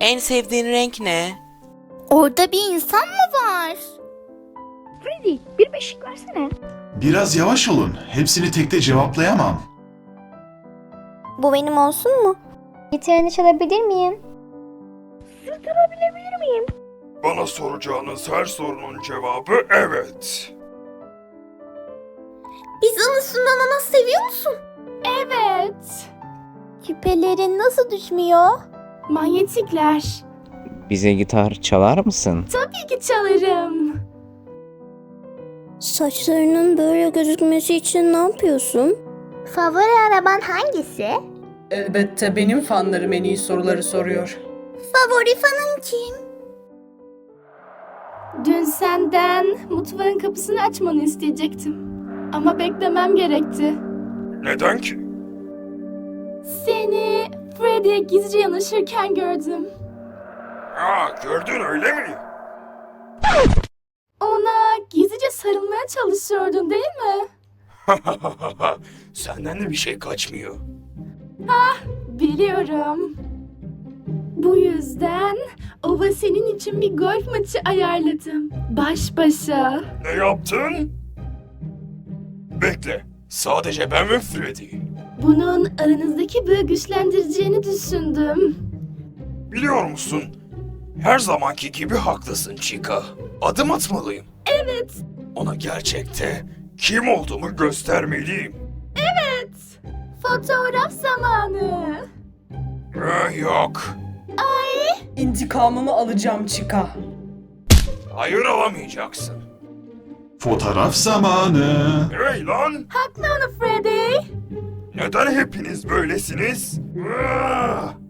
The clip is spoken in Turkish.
En sevdiğin renk ne? Orada bir insan mı var? Freddy bir beşik versene. Biraz yavaş olun. Hepsini tekte cevaplayamam. Bu benim olsun mu? Gitarını çalabilir miyim? Bilebilir miyim? Bana soracağınız her sorunun cevabı evet. Biz Anas'ın ananas seviyor musun? Evet. Küpelerin nasıl düşmüyor? Manyetikler. Bize gitar çalar mısın? Tabii ki çalarım. Saçlarının böyle gözükmesi için ne yapıyorsun? Favori araban hangisi? Elbette benim fanlarım en iyi soruları soruyor. Favori fanın kim? Dün senden mutfağın kapısını açmanı isteyecektim. Ama beklemem gerekti. Neden ki? Seni Freddy'ye gizlice yanaşırken gördüm. Aa gördün öyle mi? Ona gizlice sarılmaya çalışıyordun değil mi? Senden de bir şey kaçmıyor. Biliyorum. Bu yüzden Ova senin için bir golf maçı ayarladım. Baş başa. Ne yaptın? Bekle. Sadece ben ve Freddy. Bunun aranızdaki bağı güçlendireceğini düşündüm. Biliyor musun? Her zamanki gibi haklısın Chica. Adım atmalıyım. Evet, Ona gerçekte kim olduğumu göstermeliyim. fotoğraf zamanı. Eh, yok. İntikamımı alacağım Chica. Hayır alamayacaksın. Fotoğraf zamanı. Hey lan! Haklı onu Freddy. Neden hepiniz böylesiniz? Ah!